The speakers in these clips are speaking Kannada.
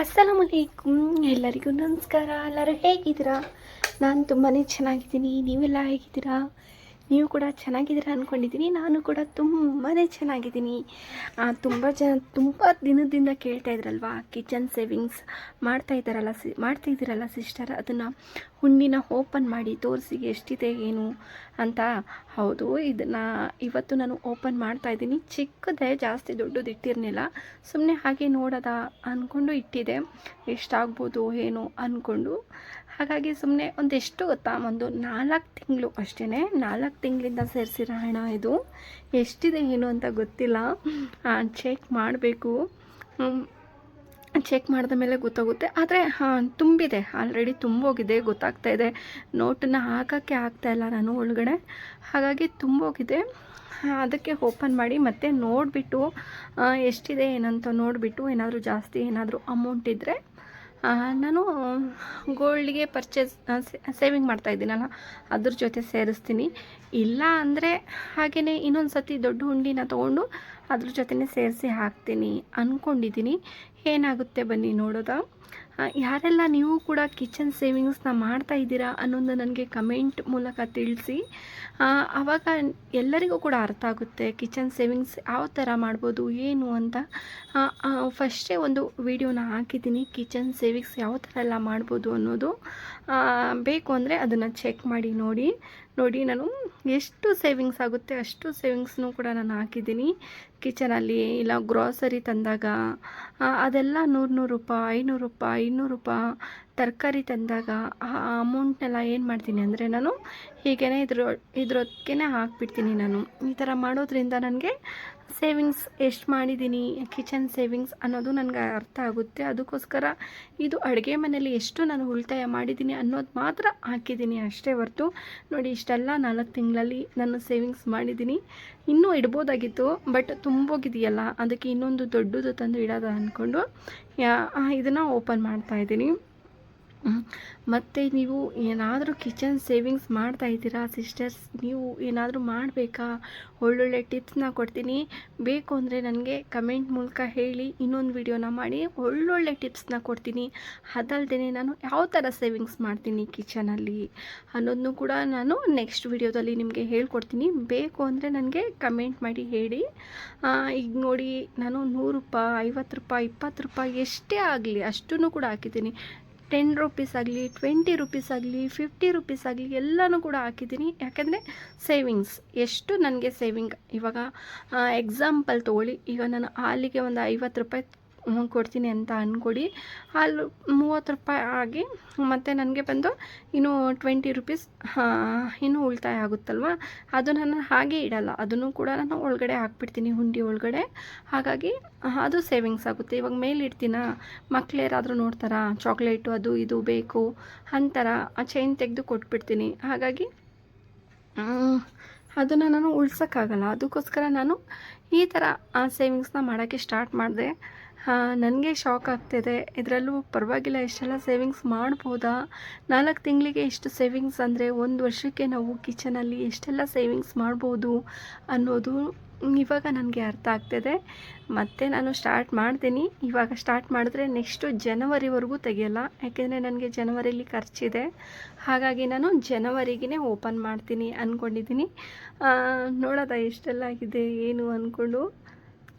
ಅಸ್ಸಲಾಮಲೈಕುಮ್ ಎಲ್ಲರಿಗೂ ನಮಸ್ಕಾರ. ಎಲ್ಲರೂ ಹೇಗಿದ್ದೀರಾ? ನಾನು ತುಂಬಾ ಚೆನ್ನಾಗಿದ್ದೀನಿ. ನೀವೆಲ್ಲ ಹೇಗಿದ್ದೀರಾ? ನೀವು ಕೂಡ ಚೆನ್ನಾಗಿದ್ದೀರಾ ಅಂದ್ಕೊಂಡಿದ್ದೀನಿ ನಾನು ಕೂಡ ತುಂಬಾ ಚೆನ್ನಾಗಿದ್ದೀನಿ. ತುಂಬ ಜನ, ತುಂಬ ದಿನದಿಂದ ಕೇಳ್ತಾ ಇದ್ರಲ್ವಾ? ಕಿಚನ್ ಸೇವಿಂಗ್ಸ್ ಮಾಡ್ತಾ ಇದ್ದಾರಲ್ಲ, ಸಿ, ಮಾಡ್ತಾ ಇದ್ದೀರಲ್ಲ ಸಿಸ್ಟರ್ ಅದನ್ನು. ಹುಂಡಿನ ಓಪನ್ ಮಾಡಿ ತೋರಿಸಿ ಎಷ್ಟಿದೆ ಏನು ಅಂತ. ಹೌದು ಇದನ್ನು ಇವತ್ತು ನಾನು ಓಪನ್ ಮಾಡ್ತಾ ಇದ್ದೀನಿ. ಚಿಕ್ಕದೇ, ಜಾಸ್ತಿ ದೊಡ್ಡದು ಇಟ್ಟಿರಲಿಲ್ಲ. ಸುಮ್ಮನೆ ಹಾಗೆ ನೋಡೋದ ಅಂದ್ಕೊಂಡು ಇಟ್ಟಿದೆ. ಎಷ್ಟಾಗ್ಬೋದು, ಏನು ಅಂದ್ಕೊಂಡು ಹಾಗಾಗಿ ಸುಮ್ಮನೆ ಒಂದೆಷ್ಟು ಗೊತ್ತಾ, ಒಂದು ನಾಲ್ಕು ತಿಂಗಳು ಅಷ್ಟೇ ನಾಲ್ಕು ತಿಂಗಳಿಂದ ಸೇರಿಸಿರೋ ಹಣ ಇದು. ಎಷ್ಟಿದೆ, ಏನು ಅಂತ ಗೊತ್ತಿಲ್ಲ. ಚೆಕ್ ಮಾಡಬೇಕು. ಚೆಕ್ ಮಾಡಿದ ಮೇಲೆ ಗೊತ್ತಾಗುತ್ತೆ. ಆದರೆ, ಹಾಂ, ತುಂಬಿದೆ. ಆಲ್ರೆಡಿ ತುಂಬೋಗಿದೆ, ಗೊತ್ತಾಗ್ತಾ ಇದೆ. ನೋಟನ್ನ ಹಾಕೋಕ್ಕೆ ಇಲ್ಲ ನಾನು ಒಳಗಡೆ. ಹಾಗಾಗಿ ತುಂಬೋಗಿದೆ. ಅದಕ್ಕೆ ಓಪನ್ ಮಾಡಿ ಮತ್ತೆ ನೋಡಿಬಿಟ್ಟು ಎಷ್ಟಿದೆ, ಏನಂತ ನೋಡಿಬಿಟ್ಟು ಏನಾದರೂ ಜಾಸ್ತಿ ಏನಾದರೂ ಅಮೌಂಟ್ ಇದ್ದರೆ ನಾನು ಗೋಲ್ಡ್ಗೆ ಪರ್ಚೇಸ್ ಸೇವಿಂಗ್ ಮಾಡ್ತಾ ಇದ್ದೀನಲ್ಲ ಅದ್ರ ಜೊತೆ ಸೇರಿಸ್ತೀನಿ. ಇಲ್ಲ ಅಂದರೆ ಹಾಗೆಯೇ ಇನ್ನೊಂದು ಸತಿ ದೊಡ್ಡ ಹುಂಡಿನ ತೊಗೊಂಡು ಅದ್ರ ಜೊತೆನೇ ಸೇರಿಸಿ ಹಾಕ್ತೀನಿ. ಅಂದ್ಕೊಂಡಿದ್ದೀನಿ ಏನಾಗುತ್ತೆ ಬನ್ನಿ ನೋಡೋದು? ಯಾರೆಲ್ಲ ನೀವು ಕೂಡ ಕಿಚನ್ ಸೇವಿಂಗ್ಸ್ನ ಮಾಡ್ತಾ ಇದ್ದೀರಾ ಅನ್ನೋದು ನನಗೆ ಕಮೆಂಟ್ ಮೂಲಕ ತಿಳಿಸಿ. ಆವಾಗ ಎಲ್ಲರಿಗೂ ಕೂಡ ಅರ್ಥ ಆಗುತ್ತೆ ಕಿಚನ್ ಸೇವಿಂಗ್ಸ್ ಯಾವ ಥರ ಮಾಡ್ಬೋದು, ಏನು ಅಂತ. ಫಸ್ಟೇ ಒಂದು ವಿಡಿಯೋನ ಹಾಕಿದ್ದೀನಿ. ಕಿಚನ್ ಸೇವಿಂಗ್ಸ್ ಯಾವ ಥರ ಎಲ್ಲ ಮಾಡ್ಬೋದು ಅನ್ನೋದು. ಬೇಕು ಅಂದರೆ ಅದನ್ನು ಚೆಕ್ ಮಾಡಿ ನೋಡಿ. ನೋಡಿ ನಾನು ಎಷ್ಟು ಸೇವಿಂಗ್ಸ್ ಆಗುತ್ತೆ ಅಷ್ಟು ಸೇವಿಂಗ್ಸ್ನು ಕೂಡ ನಾನು ಹಾಕಿದ್ದೀನಿ. ಕಿಚನಲ್ಲಿ ಇಲ್ಲ ಗ್ರಾಸರಿ ತಂದಾಗ ಅದೆಲ್ಲ ನೂರು ನೂರು ರೂಪಾಯಿ, ಐನೂರು ರೂಪಾಯಿ ಇನ್ನೂರು ರೂಪಾಯಿ ತರಕಾರಿ ತಂದಾಗ ಆ ಅಮೌಂಟ್ನೆಲ್ಲ ಏನು ಮಾಡ್ತೀನಿ ಅಂದರೆ ನಾನು ಹೀಗೇ ಇದ್ರ ಇದ್ರೊತ್ತಿಗೆ ಹಾಕ್ಬಿಡ್ತೀನಿ ನಾನು. ಈ ಥರ ಮಾಡೋದ್ರಿಂದ ನನಗೆ ಸೇವಿಂಗ್ಸ್ ಎಷ್ಟು ಮಾಡಿದ್ದೀನಿ ಕಿಚನ್ ಸೇವಿಂಗ್ಸ್ ಅನ್ನೋದು ನನಗೆ ಅರ್ಥ ಆಗುತ್ತೆ. ಅದಕ್ಕೋಸ್ಕರ ಇದು ಅಡುಗೆ ಮನೆಯಲ್ಲಿ ಎಷ್ಟು ನಾನು ಉಳಿತಾಯ ಮಾಡಿದ್ದೀನಿ ಅನ್ನೋದು ಮಾತ್ರ ಹಾಕಿದ್ದೀನಿ ಅಷ್ಟೇ ಹೊರತು. ನೋಡಿ, ಇಷ್ಟೆಲ್ಲ ನಾಲ್ಕು ತಿಂಗಳಲ್ಲಿ ನಾನು ಸೇವಿಂಗ್ಸ್ ಮಾಡಿದ್ದೀನಿ ಇನ್ನೂ ಇಡ್ಬೋದಾಗಿತ್ತು ಬಟ್ ತುಂಬೋಗಿದೆಯಲ್ಲ, ಅದಕ್ಕೆ ಇನ್ನೊಂದು ದೊಡ್ಡದು ತಂದು ಇಡೋದು ಅಂದ್ಕೊಂಡು ಇದನ್ನು ಓಪನ್ ಮಾಡ್ತಾ ಇದ್ದೀನಿ ಮತ್ತು ನೀವು ಏನಾದರೂ ಕಿಚನ್ ಸೇವಿಂಗ್ಸ್ ಮಾಡ್ತಾ ಇದ್ದೀರಾ ಸಿಸ್ಟರ್ಸ್ ನೀವು ಏನಾದರೂ ಮಾಡಬೇಕಾ? ಒಳ್ಳೊಳ್ಳೆ ಟಿಪ್ಸ್ನ ಕೊಡ್ತೀನಿ. ಬೇಕು ಅಂದರೆ ನನಗೆ ಕಮೆಂಟ್ ಮೂಲಕ ಹೇಳಿ, ಇನ್ನೊಂದು ವಿಡಿಯೋನ ಮಾಡಿ ಒಳ್ಳೊಳ್ಳೆ ಟಿಪ್ಸ್ನ ಕೊಡ್ತೀನಿ. ಅದಲ್ಲದೆ ನಾನು ಯಾವ ಥರ ಸೇವಿಂಗ್ಸ್ ಮಾಡ್ತೀನಿ ಕಿಚನಲ್ಲಿ ಅನ್ನೋದನ್ನು ಕೂಡ ನಾನು ನೆಕ್ಸ್ಟ್ ವಿಡಿಯೋದಲ್ಲಿ ನಿಮಗೆ ಹೇಳ್ಕೊಡ್ತೀನಿ. ಬೇಕು ಅಂದರೆ ನನಗೆ ಕಮೆಂಟ್ ಮಾಡಿ ಹೇಳಿ. ಈಗ ನೋಡಿ, ನಾನು ನೂರು ರೂಪಾಯಿ, ಐವತ್ತು ರೂಪಾಯಿ, ಇಪ್ಪತ್ತು ರೂಪಾಯಿ ಎಷ್ಟೇ ಆಗಲಿ ಅಷ್ಟೂ ಕೂಡ ಹಾಕಿದ್ದೀನಿ. ಟೆನ್ ರುಪೀಸ್ ಆಗಲಿ ಟ್ವೆಂಟಿ ರುಪೀಸ್ ಆಗಲಿ ಫಿಫ್ಟಿ ರುಪೀಸ್ ಆಗಲಿ ಎಲ್ಲನೂ ಕೂಡ ಹಾಕಿದ್ದೀನಿ. ಯಾಕೆಂದರೆ ಸೇವಿಂಗ್ಸ್ ಎಷ್ಟು ನನಗೆ ಸೇವಿಂಗ್ ಇವಾಗ ಎಕ್ಸಾಂಪಲ್ ತೊಗೊಳ್ಳಿ. ಈಗ ನಾನು ಹಾಲಿಗೆ ಒಂದು ಐವತ್ತು ರೂಪಾಯಿ ಕೊಡ್ತೀನಿ ಅಂತ ಅಂದ್ಕೊಡಿ ಹಾಲು ಮೂವತ್ತು ರೂಪಾಯಿ ಆಗಿ ಮತ್ತು ನನಗೆ ಬಂದು ಇನ್ನೂ ಟ್ವೆಂಟಿ ರುಪೀಸ್ ಇನ್ನೂ ಉಳಿತಾಯ ಆಗುತ್ತಲ್ವ? ಅದು ನಾನು ಹಾಗೆ ಇಡಲ್ಲ. ಅದನ್ನು ಕೂಡ ನಾನು ಒಳಗಡೆ ಹಾಕ್ಬಿಡ್ತೀನಿ ಹುಂಡಿ ಒಳಗಡೆ. ಹಾಗಾಗಿ, ಅದು ಸೇವಿಂಗ್ಸ್ ಆಗುತ್ತೆ. ಇವಾಗ ಮೇಲೆ ಇಡ್ತೀನ? ಯಾರಾದರೂ ನೋಡ್ತಾರಾ? ಚಾಕ್ಲೇಟು ಅದು ಇದು ಬೇಕು ಅಂತಾರ, ಆ ಚೈನ್ ತೆಗೆದು ಕೊಟ್ಬಿಡ್ತೀನಿ. ಹಾಗಾಗಿ ಅದನ್ನು ನಾನು ಉಳ್ಸೋಕ್ಕಾಗಲ್ಲ. ಅದಕ್ಕೋಸ್ಕರ ನಾನು ಈ ಥರ ಸೇವಿಂಗ್ಸ್ನ ಮಾಡೋಕ್ಕೆ ಸ್ಟಾರ್ಟ್ ಮಾಡಿದೆ. ನನಗೆ ಶಾಕ್ ಆಗ್ತಿದೆ. ಇದರಲ್ಲೂ ಪರವಾಗಿಲ್ಲ, ಇಷ್ಟೆಲ್ಲ ಸೇವಿಂಗ್ಸ್ ಮಾಡ್ಬೋದಾ? ನಾಲ್ಕು ತಿಂಗಳಿಗೆ ಇಷ್ಟು ಸೇವಿಂಗ್ಸ್ ಅಂದರೆ ಒಂದು ವರ್ಷಕ್ಕೆ ನಾವು ಕಿಚನಲ್ಲಿ ಎಷ್ಟೆಲ್ಲ ಸೇವಿಂಗ್ಸ್ ಮಾಡ್ಬೋದು ಅನ್ನೋದು ಇವಾಗ ನನಗೆ ಅರ್ಥ ಆಗ್ತಿದೆ. ಮತ್ತೆ ನಾನು ಸ್ಟಾರ್ಟ್ ಮಾಡ್ತೀನಿ. ಇವಾಗ ಸ್ಟಾರ್ಟ್ ಮಾಡಿದ್ರೆ ನೆಕ್ಸ್ಟು ಜನವರಿವರೆಗೂ ತೆಗೆಯಲ್ಲ. ಯಾಕೆಂದರೆ ನನಗೆ ಜನವರಿಲಿ ಖರ್ಚಿದೆ. ಹಾಗಾಗಿ ನಾನು ಜನವರಿಗೇ ಓಪನ್ ಮಾಡ್ತೀನಿ ಅಂದ್ಕೊಂಡಿದ್ದೀನಿ ನೋಡೋದ ಎಷ್ಟೆಲ್ಲ ಆಗಿದೆ, ಏನು ಅಂದ್ಕೊಂಡು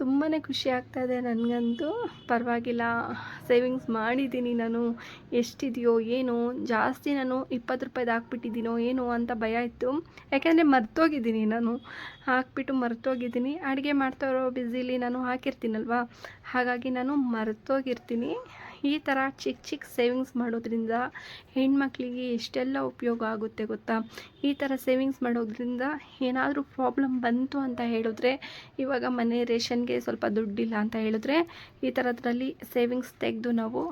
ತುಂಬಾ ಖುಷಿ ಆಗ್ತಾಯಿದೆ ನನಗಂತೂ. ಪರವಾಗಿಲ್ಲ ಸೇವಿಂಗ್ಸ್ ಮಾಡಿದ್ದೀನಿ ನಾನು. ಎಷ್ಟಿದೆಯೋ, ಏನೋ, ಜಾಸ್ತಿ ನಾನು ಇಪ್ಪತ್ತು ರೂಪಾಯ್ದು ಹಾಕ್ಬಿಟ್ಟಿದ್ದೀನೋ, ಏನೋ ಅಂತ ಭಯ ಇತ್ತು. ಯಾಕೆಂದರೆ ಮರ್ತೋಗಿದ್ದೀನಿ ನಾನು. ಹಾಕ್ಬಿಟ್ಟು ಮರ್ತೋಗಿದ್ದೀನಿ. ಅಡುಗೆ ಮಾಡ್ತಾ ಇರೋ ಬ್ಯುಸಿಲಿ ನಾನು ಹಾಕಿರ್ತೀನಲ್ವ? ಹಾಗಾಗಿ ನಾನು ಮರ್ತೋಗಿರ್ತೀನಿ. ಈ ಥರ ಚಿಕ್ಕ ಚಿಕ್ಕ ಸೇವಿಂಗ್ಸ್ ಮಾಡೋದ್ರಿಂದ ಹೆಣ್ಮಕ್ಳಿಗೆ ಎಷ್ಟೆಲ್ಲ ಉಪಯೋಗ ಆಗುತ್ತೆ ಗೊತ್ತಾ? ಈ ಥರ ಸೇವಿಂಗ್ಸ್ ಮಾಡೋದ್ರಿಂದ ಏನಾದರೂ ಪ್ರಾಬ್ಲಮ್ ಬಂತು ಅಂತ ಹೇಳಿದ್ರೆ, ಇವಾಗ ಮನೆ ರೇಷನ್ಗೆ ಸ್ವಲ್ಪ ದುಡ್ಡಿಲ್ಲ ಅಂತ ಹೇಳಿದ್ರೆ, ಈ ಥರದ್ರಲ್ಲಿ ಸೇವಿಂಗ್ಸ್ ತೆಗೆದು ನಾವು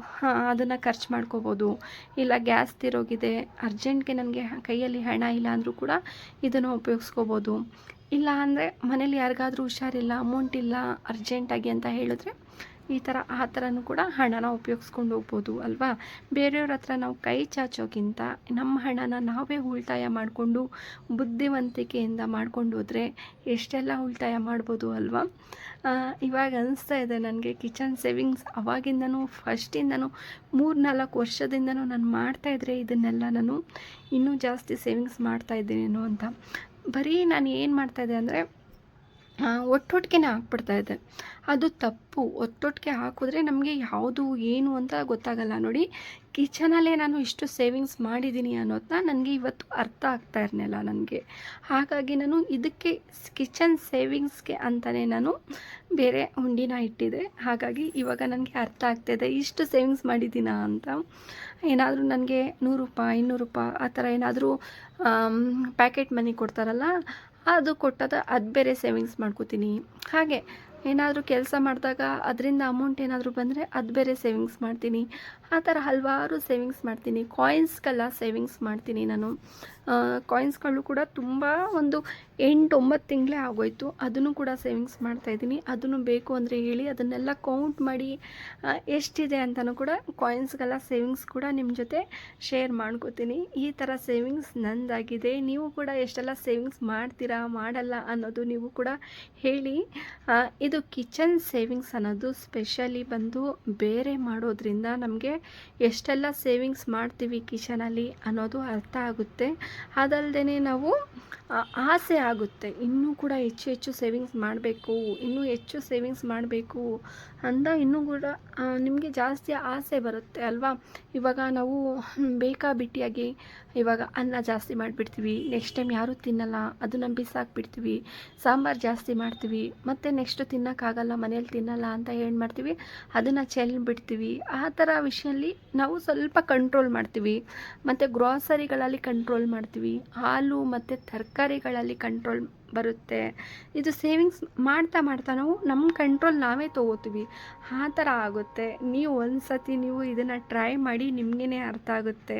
ಅದನ್ನು ಖರ್ಚು ಮಾಡ್ಕೋಬೋದು. ಇಲ್ಲ ಗ್ಯಾಸ್ ತಿರೋಗಿದೆ ಅರ್ಜೆಂಟ್ಗೆ ನನಗೆ ಕೈಯಲ್ಲಿ ಹಣ ಇಲ್ಲ ಅಂದರೂ ಕೂಡ ಇದನ್ನು ಉಪಯೋಗಿಸ್ಕೋಬೋದು. ಇಲ್ಲ ಅಂದರೆ ಮನೇಲಿ ಯಾರಿಗಾದರೂ ಹುಷಾರಿಲ್ಲ ಅಮೌಂಟ್ ಇಲ್ಲ ಅರ್ಜೆಂಟಾಗಿ ಅಂತ ಹೇಳಿದ್ರೆ ಈ ಥರ ಆ ಥರನೂ ಕೂಡ ಹಣನ ಉಪಯೋಗಿಸ್ಕೊಂಡು ಹೋಗ್ಬೋದು ಅಲ್ವಾ? ಬೇರೆಯವ್ರ ಹತ್ರ ನಾವು ಕೈ ಚಾಚೋಕ್ಕಿಂತ ನಮ್ಮ ಹಣನ ನಾವೇ ಉಳಿತಾಯ ಮಾಡಿಕೊಂಡು ಬುದ್ಧಿವಂತಿಕೆಯಿಂದ ಮಾಡ್ಕೊಂಡು ಹೋದರೆ ಎಷ್ಟೆಲ್ಲ ಉಳಿತಾಯ ಮಾಡ್ಬೋದು ಅಲ್ವಾ? ಇವಾಗ ಅನಿಸ್ತಾ ಇದೆ ನನಗೆ ಕಿಚನ್ ಸೇವಿಂಗ್ಸ್ ಅವಾಗಿಂದನೂ, ಫಸ್ಟಿಂದನೂ ಮೂರು ನಾಲ್ಕು ವರ್ಷದಿಂದನೂ ನಾನು ಮಾಡ್ತಾಯಿದ್ರೆ ಇದನ್ನೆಲ್ಲ ನಾನು ಇನ್ನೂ ಜಾಸ್ತಿ ಸೇವಿಂಗ್ಸ್ ಮಾಡ್ತಾಯಿದ್ದೀನೇನೋ ಅಂತ ಬರೀ ನಾನು ಏನು ಮಾಡ್ತಾಯಿದ್ದೆ ಅಂದರೆ ಒಟ್ಟೊಟ್ಟಿಗೆ ಹಾಕ್ಬಿಡ್ತಾ ಇದೆ ಅದು ತಪ್ಪು. ಒಟ್ಟೊಟ್ಟಿಗೆ ಹಾಕಿದ್ರೆ ನಮಗೆ ಯಾವುದು, ಏನು ಅಂತ ಗೊತ್ತಾಗಲ್ಲ. ನೋಡಿ, ಕಿಚನಲ್ಲೇ ನಾನು ಇಷ್ಟು ಸೇವಿಂಗ್ಸ್ ಮಾಡಿದ್ದೀನಿ ಅನ್ನೋದನ್ನ ನನಗೆ ಇವತ್ತು ಅರ್ಥ ಆಗ್ತಾ ಇರಲಿಲ್ಲ ನನಗೆ. ಹಾಗಾಗಿ ನಾನು ಇದಕ್ಕೆ, ಕಿಚನ್ ಸೇವಿಂಗ್ಸ್ಗೆ ಅಂತಲೇ ನಾನು ಬೇರೆ ಹುಂಡಿನ ಇಟ್ಟಿದ್ದೆ. ಹಾಗಾಗಿ ಇವಾಗ ನನಗೆ ಅರ್ಥ ಆಗ್ತಾಯಿದೆ ಇಷ್ಟು ಸೇವಿಂಗ್ಸ್ ಮಾಡಿದ್ದೀನ ಅಂತ. ಏನಾದರೂ ನನಗೆ ನೂರು ರೂಪಾಯಿ, ಇನ್ನೂರು ರೂಪಾಯಿ, ಆ ಥರ ಏನಾದರೂ ಪ್ಯಾಕೆಟ್ ಮನಿ ಕೊಡ್ತಾರಲ್ಲ ಅದು ಕೊಟ್ಟದ ಅದು ಬೇರೆ ಸೇವಿಂಗ್ಸ್ ಮಾಡ್ಕೋತೀನಿ. ಹಾಗೆ ಏನಾದರೂ ಕೆಲಸ ಮಾಡಿದಾಗ ಅದರಿಂದ ಅಮೌಂಟ್ ಏನಾದರೂ ಬಂದರೆ ಅದು ಬೇರೆ ಸೇವಿಂಗ್ಸ್ ಮಾಡ್ತೀನಿ. ಆ ಥರ ಹಲವಾರು ಸೇವಿಂಗ್ಸ್ ಮಾಡ್ತೀನಿ. ಕಾಯಿನ್ಸ್ಗೆಲ್ಲ ಸೇವಿಂಗ್ಸ್ ಮಾಡ್ತೀನಿ ನಾನು. ಕಾಯಿನ್ಸ್ಗಳು ಕೂಡ ತುಂಬ ಒಂದು ಎಂಟು ಒಂಬತ್ತು ತಿಂಗಳೇ ಆಗೋಯ್ತು. ಅದನ್ನು ಕೂಡ ಸೇವಿಂಗ್ಸ್ ಮಾಡ್ತಾಯಿದ್ದೀನಿ ಅದನ್ನು ಬೇಕು ಅಂದರೆ ಹೇಳಿ ಅದನ್ನೆಲ್ಲ ಕೌಂಟ್ ಮಾಡಿ ಎಷ್ಟಿದೆ ಅಂತಲೂ ಕೂಡ ಕಾಯಿನ್ಸ್ಗೆಲ್ಲ ಸೇವಿಂಗ್ಸ್ ಕೂಡ ನಿಮ್ಮ ಜೊತೆ ಶೇರ್ ಮಾಡ್ಕೋತೀನಿ. ಈ ಥರ ಸೇವಿಂಗ್ಸ್ ನಂದಾಗಿದೆ. ನೀವು ಕೂಡ ಎಷ್ಟೆಲ್ಲ ಸೇವಿಂಗ್ಸ್ ಮಾಡ್ತೀರಾ, ಮಾಡಲ್ಲ ಅನ್ನೋದು ನೀವು ಕೂಡ ಹೇಳಿ. ಇದು ಕಿಚನ್ ಸೇವಿಂಗ್ಸ್ ಅನ್ನೋದು ಸ್ಪೆಷಲಿ ಬಂದು ಬೇರೆ ಮಾಡೋದ್ರಿಂದ ನಮಗೆ ಎಷ್ಟೆಲ್ಲ ಸೇವಿಂಗ್ಸ್ ಮಾಡ್ತೀವಿ ಕಿಚನಲ್ಲಿ ಅನ್ನೋದು ಅರ್ಥ ಆಗುತ್ತೆ. ಅದಲ್ಲದೆ ನಾವು ಆಸೆ ಆಗುತ್ತೆ. ಇನ್ನೂ ಕೂಡ ಹೆಚ್ಚು ಹೆಚ್ಚು ಸೇವಿಂಗ್ಸ್ ಮಾಡಬೇಕು, ಇನ್ನೂ ಹೆಚ್ಚು ಸೇವಿಂಗ್ಸ್ ಮಾಡಬೇಕು ಅಂತ ಇನ್ನೂ ಕೂಡ ನಿಮಗೆ ಜಾಸ್ತಿ ಆಸೆ ಬರುತ್ತೆ ಅಲ್ವಾ? ಇವಾಗ ನಾವು ಬೇಕಾಬಿಟ್ಟಿಯಾಗಿ ಇವಾಗ ಅನ್ನ ಜಾಸ್ತಿ ಮಾಡಿಬಿಡ್ತೀವಿ, ನೆಕ್ಸ್ಟ್ ಟೈಮ್ ಯಾರೂ ತಿನ್ನಲ್ಲ ಅದನ್ನು ಬಿಸಾಕ್ಬಿಡ್ತೀವಿ, ಸಾಂಬಾರು ಜಾಸ್ತಿ ಮಾಡ್ತೀವಿ, ಮತ್ತು ನೆಕ್ಸ್ಟ್ ತಿನ್ನೋಕ್ಕಾಗಲ್ಲ ಮನೇಲಿ ತಿನ್ನಲ್ಲ ಅಂತ ಏನು ಮಾಡ್ತೀವಿ? ಅದನ್ನು ಚೆಲ್ಬಿಡ್ತೀವಿ ಆ ಥರ ವಿಷಯಲ್ಲಿ ನಾವು ಸ್ವಲ್ಪ ಕಂಟ್ರೋಲ್ ಮಾಡ್ತೀವಿ. ಮತ್ತು ಗ್ರಾಸರಿಗಳಲ್ಲಿ ಕಂಟ್ರೋಲ್ ಮಾಡ್ತೀವಿ. ಹಾಲು ಮತ್ತು ತರಕಾರಿಗಳಲ್ಲಿ ಕಂಟ್ರೋಲ್ ಬರುತ್ತೆ. ಇದು ಸೇವಿಂಗ್ಸ್ ಮಾಡ್ತಾ ಮಾಡ್ತಾ ನಾವು ನಮ್ಮ ಕಂಟ್ರೋಲ್ ನಾವೇ ತೊಗೋತೀವಿ. ಆ ಥರ ಆಗುತ್ತೆ. ನೀವು ಒಂದು ಸತಿ ನೀವು ಇದನ್ನು ಟ್ರೈ ಮಾಡಿ ನಿಮಗೇ ಅರ್ಥ ಆಗುತ್ತೆ.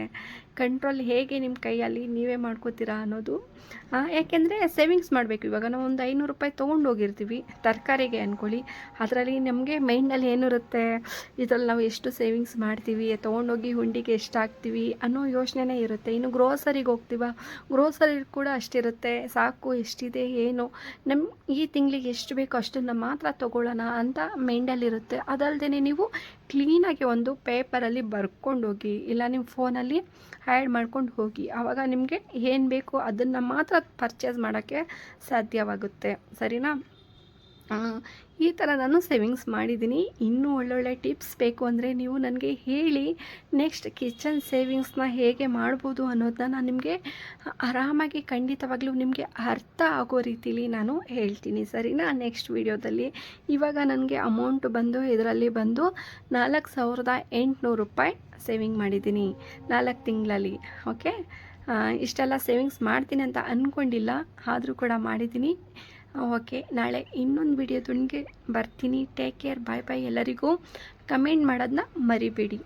ಕಂಟ್ರೋಲ್ ಹೇಗೆ ನಿಮ್ಮ ಕೈಯಲ್ಲಿ ನೀವೇ ಮಾಡ್ಕೋತೀರಾ ಅನ್ನೋದು. ಯಾಕೆಂದರೆ ಸೇವಿಂಗ್ಸ್ ಮಾಡಬೇಕು. ಇವಾಗ ನಾವು ಒಂದು ಐನೂರು ರೂಪಾಯಿ ತೊಗೊಂಡೋಗಿರ್ತೀವಿ ತರಕಾರಿಗೆ ಅಂದ್ಕೊಳ್ಳಿ ಅದರಲ್ಲಿ ನಮಗೆ ಮೈಂಡಲ್ಲಿ ಏನಿರುತ್ತೆ? ಇದರಲ್ಲಿ ನಾವು ಎಷ್ಟು ಸೇವಿಂಗ್ಸ್ ಮಾಡ್ತೀವಿ? ತೊಗೊಂಡೋಗಿ ಹುಂಡಿಗೆ ಎಷ್ಟು ಹಾಕ್ತೀವಿ? ಅನ್ನೋ ಯೋಚನೆನೇ ಇರುತ್ತೆ. ಇನ್ನು ಗ್ರೋಸರಿಗೆ ಹೋಗ್ತೀವ? ಗ್ರೋಸರಿ ಕೂಡ ಅಷ್ಟಿರುತ್ತೆ. ಸಾಕು, ಎಷ್ಟಿದೆ? ಏನು? ನಮ್ಮ ಈ ತಿಂಗಳಿಗೆ ಎಷ್ಟು ಬೇಕೋ ಅಷ್ಟನ್ನು ಮಾತ್ರ ತಗೊಳ್ಳೋಣ ಅಂತ ಮೈಂಡಲ್ಲಿರುತ್ತೆ. ಅದಲ್ಲದೆ ನೀವು ಕ್ಲೀನಾಗಿ ಒಂದು ಪೇಪರಲ್ಲಿ ಬರ್ಕೊಂಡು ಹೋಗಿ ಇಲ್ಲ ನಿಮ್ಮ ಫೋನಲ್ಲಿ ಆ್ಯಡ್ ಮಾಡ್ಕೊಂಡು ಹೋಗಿ ಆವಾಗ ನಿಮಗೆ ಏನು ಬೇಕು ಅದನ್ನು ಮಾತ್ರ ಪರ್ಚೇಸ್ ಮಾಡೋಕ್ಕೆ ಸಾಧ್ಯವಾಗುತ್ತೆ. ಸರಿನಾ? ಈ ಥರ ನಾನು ಸೇವಿಂಗ್ಸ್ ಮಾಡಿದ್ದೀನಿ. ಇನ್ನೂ ಒಳ್ಳೊಳ್ಳೆ ಟಿಪ್ಸ್ ಬೇಕು ಅಂದರೆ ನೀವು ನನಗೆ ಹೇಳಿ ನೆಕ್ಸ್ಟ್ ಕಿಚನ್ ಸೇವಿಂಗ್ಸ್ನ ಹೇಗೆ ಮಾಡ್ಬೋದು ಅನ್ನೋದನ್ನ ನಾನು ನಿಮಗೆ ಆರಾಮಾಗಿ ಖಂಡಿತವಾಗ್ಲೂ ನಿಮಗೆ ಅರ್ಥ ಆಗೋ ರೀತಿಲಿ ನಾನು ಹೇಳ್ತೀನಿ. ಸರಿನಾ? ನೆಕ್ಸ್ಟ್ ವಿಡಿಯೋದಲ್ಲಿ. ಇವಾಗ ನನಗೆ ಅಮೌಂಟ್ ಬಂದು ಇದರಲ್ಲಿ ಬಂದು ನಾಲ್ಕು ಸಾವಿರದ ಎಂಟುನೂರು ರೂಪಾಯಿ ಸೇವಿಂಗ್ ಮಾಡಿದ್ದೀನಿ. ನಾಲ್ಕು ತಿಂಗಳಲ್ಲಿ ಓಕೆ ಇಷ್ಟೆಲ್ಲ ಸೇವಿಂಗ್ಸ್ ಮಾಡ್ತೀನಿ ಅಂತ ಅಂದ್ಕೊಂಡಿಲ್ಲ ಆದರೂ ಕೂಡ ಮಾಡಿದ್ದೀನಿ. ಓಕೆ ನಾಳೆ ಇನ್ನೊಂದು ವಿಡಿಯೋದೊಂದಿಗೆ ಬರ್ತೀನಿ. ಟೇಕ್ ಕೇರ್ ಬಾಯ್ ಬಾಯ್ ಎಲ್ಲರಿಗೂ. ಕಮೆಂಟ್ ಮಾಡೋದನ್ನ ಮರಿಬೇಡಿ.